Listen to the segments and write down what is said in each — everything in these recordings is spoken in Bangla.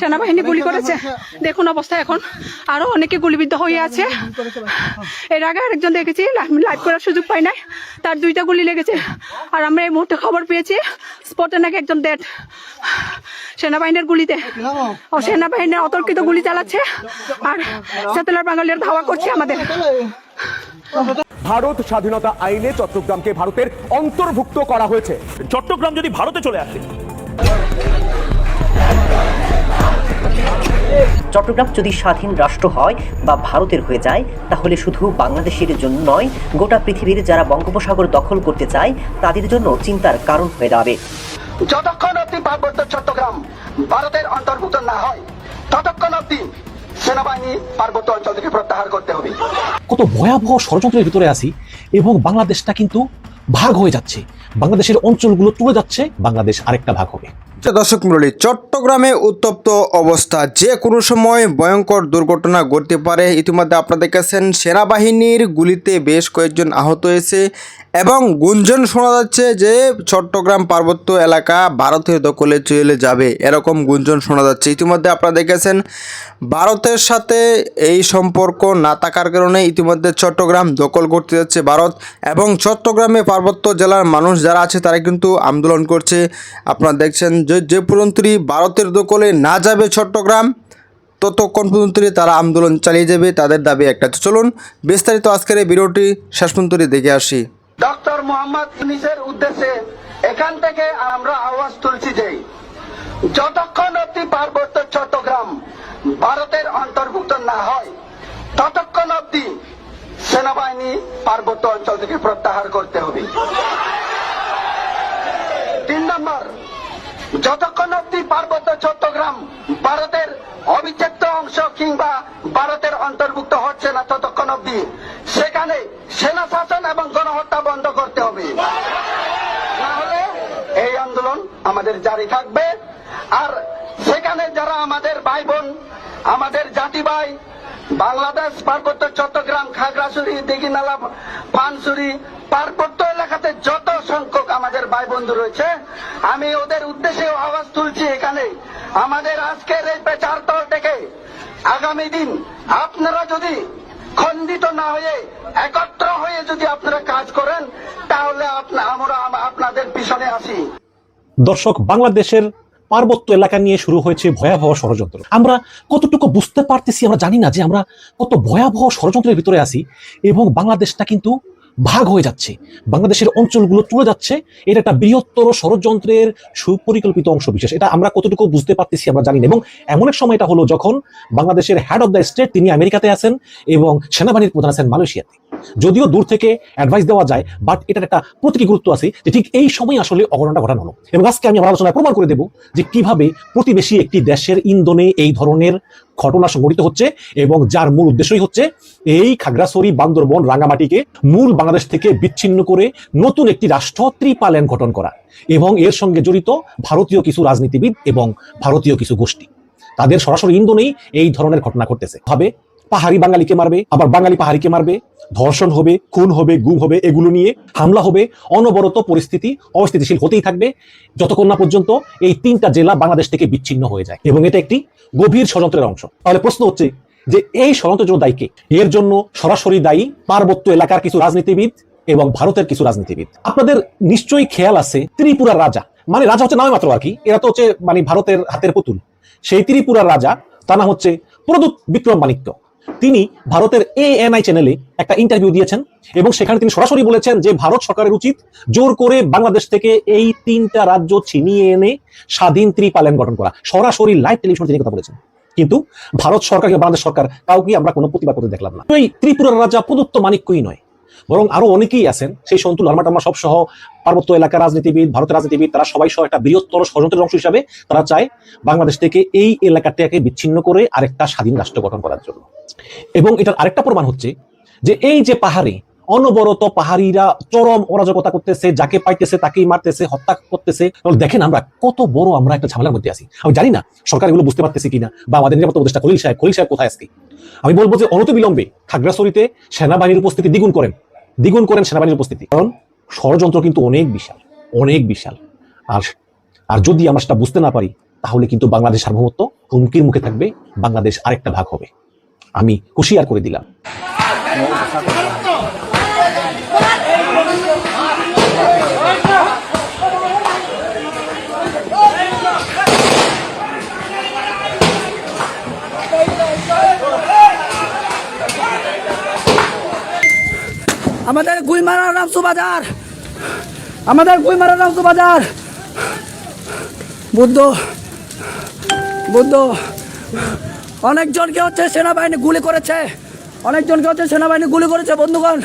সেনাবাহিনী গুলি করেছে। দেখুন অবস্থা এখন। আরও অনেকে গুলিবিদ্ধ হয়ে আছে। এর আগে আরেকজন দেখেছি লাইভ করার সুযোগ পাই নাই। তার দুইটা গুলি লেগেছে। আর আমরা এই মুহূর্তে খবর পেয়েছি স্পটে নাকি একজন ডেড সেনাবাহিনীর গুলিতে। ও সেনাবাহিনীর অতর্কিত গুলি চালাচ্ছে। আর সেটেলার বাঙালির ধাওয়া করছে আমাদের। ভারত স্বাধীনতা আইনে চট্টগ্রামকে ভারতের অন্তর্ভুক্ত করা হয়েছে। চট্টগ্রাম যদি ভারতে চলে আসে। চট্টগ্রাম যদি স্বাধীন রাষ্ট্র হয় বা ভারতের হয়ে যায় তাহলে শুধু বাংলাদেশের জন্য নয় গোটা পৃথিবীর যারা বঙ্গোপসাগর দখল করতে চায় তাদের জন্য চিন্তার কারণ হয়ে দাঁড়াবে। যতক্ষণ অব্দি পার্বত্য চট্টগ্রাম ভারতের অন্তর্ভুক্ত না হয় ততক্ষণ অব্দি সেনাবাহিনী পার্বত্য অঞ্চল থেকে প্রত্যাহার করতে হবে। কত ভয়াবহ ষড়যন্ত্রের ভিতরে আছি এবং বাংলাদেশটা কিন্তু ভাগ হয়ে যাচ্ছে। বাংলাদেশের অঞ্চলগুলো তুলে যাচ্ছে, বাংলাদেশ আরেকটা ভাগ হবে। প্রিয় দর্শক মন্ডলী চট্টগ্রামে উত্তপ্ত অবস্থা। যে কোনো সময় ভয়ঙ্কর দুর্ঘটনা ঘটতে পারে। ইতিমধ্যে আপনারা দেখেছেন সেনাবাহিনীর গুলিতে বেশ কয়েকজন আহত হয়েছে এবং গুঞ্জন শোনা যাচ্ছে যে চট্টগ্রাম পার্বত্য এলাকা ভারতের দখলে চলে যাবে এরকম গুঞ্জন শোনা যাচ্ছে। ইতিমধ্যে আপনারা দেখেছেন ভারতের সাথে এই সম্পর্ক না থাকার কারণে ইতিমধ্যে চট্টগ্রাম দখল করতে যাচ্ছে ভারত এবং চট্টগ্রামে পার্বত্য জেলার মানুষ যারা আছে তারা কিন্তু আন্দোলন করছে। আপনারা দেখছেন যে যে পর্যন্তই ভারতের দখলে না যাবে চট্টগ্রাম, ততক্ষণ পর্যন্ত তারা আন্দোলন চালিয়ে যাবে, তাদের দাবি একটা। চলুন, বিস্তারিত আজকের এই ভিডিওটি শেষ পর্যন্ত দেখে আসি। ডক্টর মোহাম্মদ ইউনিসের উদ্দেশ্যে এখান থেকে আমরা আওয়াজ তুলছি যে, যতক্ষণ অব্দি পার্বত্য চট্টগ্রাম ভারতের অন্তর্ভুক্ত না হয়, ততক্ষণ অব্দি সেনাবাহিনী পার্বত্য অঞ্চল থেকে প্রত্যাহার করতে হবে। তিন নম্বর, যতক্ষণ অব্দি পার্বত্য চট্টগ্রাম ভারতের অবিচ্ছেদ্য অংশ কিংবা ভারতের অন্তর্ভুক্ত হচ্ছে না ততক্ষণ অব্দি সেখানে সেনা শাসন এবং গণহত্যা বন্ধ করতে হবে। না হলে এই আন্দোলন আমাদের জারি থাকবে। আর সেখানে যারা আমাদের ভাই বোন আমাদের জাতি ভাই বাংলাদেশ, পার্বত্য চট্টগ্রাম, খাগড়াছড়ি, দিঘিনালা, পানসুরি, পার্বত্য এলাকাতে যত আমাদের ভাই বন্ধু রয়েছে, আমি ওদের উদ্দেশ্যে আওয়াজ তুলছি এখানে। আমাদের আজকের এই প্রচার দল থেকে আগামী দিন আপনারা যদি খণ্ডিত না হয়ে, একত্র হয়ে যদি আপনারা কাজ করেন, তাহলে আমরা আপনাদের পিছনে আসি দর্শক, বাংলাদেশের পার্বত্য এলাকা নিয়ে শুরু হয়েছে ভয়াবহ ষড়যন্ত্র। আমরা কতটুকু বুঝতে পারতেছি আমরা জানি না যে আমরা কত ভয়াবহ ষড়যন্ত্রের ভিতরে আছি এবং বাংলাদেশটা কিন্তু ভাগ হয়ে যাচ্ছে। বাংলাদেশের অঞ্চলগুলো চলে যাচ্ছে। এটা একটা বৃহত্তর ষড়যন্ত্রের সুপরিকল্পিত অংশ বিশেষ। এটা আমরা কতটুকু বুঝতে পারতেছি আমরা জানি না। এবং এমন এক সময় এটা হলো যখন বাংলাদেশের হেড অব দ্য স্টেট তিনি আমেরিকাতে আছেন এবং সেনাবাহিনীর প্রধান আছেন মালয়েশিয়াতে। যদিও দূর থেকে অ্যাডভাইস দেওয়া যায় বাট এটার একটা প্রতীকী গুরুত্ব আছে যে ঠিক এই সময় আসলে অঘটনটা ঘটানো হলো। এবং আজকে আমি আমার আলোচনায় প্রমাণ করে দেব যে কীভাবে প্রতিবেশী একটি দেশের ইন্ধনে এই ধরনের ঘটনা সংঘটিত হচ্ছে এবং যার মূল উদ্দেশ্যই হচ্ছে এই খাগড়াছড়ি, বান্দরবন, রাঙ্গামাটিকে মূল বাংলাদেশ থেকে বিচ্ছিন্ন করে নতুন একটি রাষ্ট্র ত্রিপালন গঠন করা এবং এর সঙ্গে জড়িত ভারতীয় কিছু রাজনীতিবিদ এবং ভারতীয় কিছু গোষ্ঠী। তাদের সরাসরি ইন্ধনেই এই ধরনের ঘটনা ঘটতেছে হবে পাহাড়ি বাঙালিকে মারবে, আবার বাঙালি পাহাড়িকে মারবে ধর্ষণ হবে, খুন হবে, গুম হবে, এগুলো নিয়ে হামলা হবে, অনবরত পরিস্থিতি অস্থিতিশীল হতেই থাকবে। যতক্ষণ না পর্যন্ত এই তিনটা জেলা বাংলাদেশ থেকে বিচ্ছিন্ন হয়ে যায় এবং এটা একটি গভীর ষড়যন্ত্রের অংশ। তাহলে প্রশ্ন হচ্ছে যে এই ষড়যন্ত্রের জন্য দায়ী কে? এর জন্য সরাসরি দায়ী পার্বত্য এলাকার কিছু রাজনীতিবিদ এবং ভারতের কিছু রাজনীতিবিদ। আপনাদের নিশ্চয়ই খেয়াল আছে ত্রিপুরার রাজা। মানে রাজা হচ্ছে নামে মাত্র আর কি। এরা তো হচ্ছে মানে ভারতের হাতের পুতুল। সেই ত্রিপুরার রাজা, তার নাম হচ্ছে প্রদূত বিক্রম মাণিক্য তিনি ভারতের এএনআই চ্যানেলে একটা ইন্টারভিউ দিয়েছেন এবং সেখানে তিনি সরাসরি বলেছেন যে ভারত সরকারের উচিত জোর করে বাংলাদেশ থেকে এই তিনটা রাজ্য ছিনিয়ে এনে স্বাধীন ত্রিপালন গঠন করা। সরাসরি লাইভ টেলিভিশন তিনি কথা বলেছেন। কিন্তু ভারত সরকার বাংলাদেশ সরকার কাউকে আমরা কোনো প্রতিবাদ করতে দেখলাম না। এই ত্রিপুরার রাজা প্রদত্ত মানিক্যই নয়। বরং আরও অনেকেই আছেন, সেই সন্তু আলমাট সবসহ সব সহ পার্বত্য এলাকার রাজনীতিবিদ, ভারতের রাজনীতিবিদ, তারা সবাই সহ একটা বৃহত্তর ষড়যন্ত্রের অংশ হিসাবে তারা চায় বাংলাদেশ থেকে এই এলাকাটাকে বিচ্ছিন্ন করে আরেকটা স্বাধীন রাষ্ট্র গঠন করার জন্য। এবং এটার আরেকটা প্রমাণ হচ্ছে যে এই যে পাহাড়ে অনবরত পাহাড়িরা চরম অরাজকতা করতেছে, যাকে পাইতেছে তাকেই মারতেছে, হত্যা করতেছে। দেখেন আমরা কত বড় আমরা একটা ঝামেলার মধ্যে আছি। আমি জানি না সরকার এগুলো বুঝতে পারতেছে কিনা বা আমাদের নিরাপত্তা উপদেষ্টা খলিল সাহেব খলিল সাহেব কোথায় আজকে? আমি বলব যে অনত বিলম্বে খাগড়াছড়িতে সেনাবাহিনীর উপস্থিতি দ্বিগুণ করেন। দ্বিগুণ করেন সেনাবাহিনীর উপস্থিতি। কারণ ষড়যন্ত্র কিন্তু অনেক বিশাল অনেক বিশাল। আর আর যদি আমরা সেটা বুঝতে না পারি, তাহলে কিন্তু বাংলাদেশ সার্বভৌমত্ব হুমকির মুখে থাকবে, বাংলাদেশ আরেকটা ভাগ হবে। আমি হুঁশিয়ার করে দিলাম। আমাদের গুইমারা রামসু বাজার। আমাদের গুইমারা রামসু বাজার। বুদ্ধ বুদ্ধ, অনেকজনকে হচ্ছে সেনাবাহিনী গুলি করেছে। অনেকজনকে হচ্ছে সেনাবাহিনী গুলি করেছে, বন্ধুগণ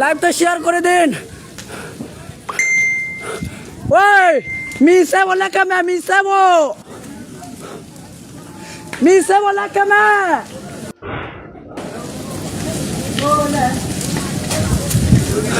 লাইভটা শেয়ার করে দিন। ওই মিসে বলে কেমে মিসে বো মিসে বলে কেমে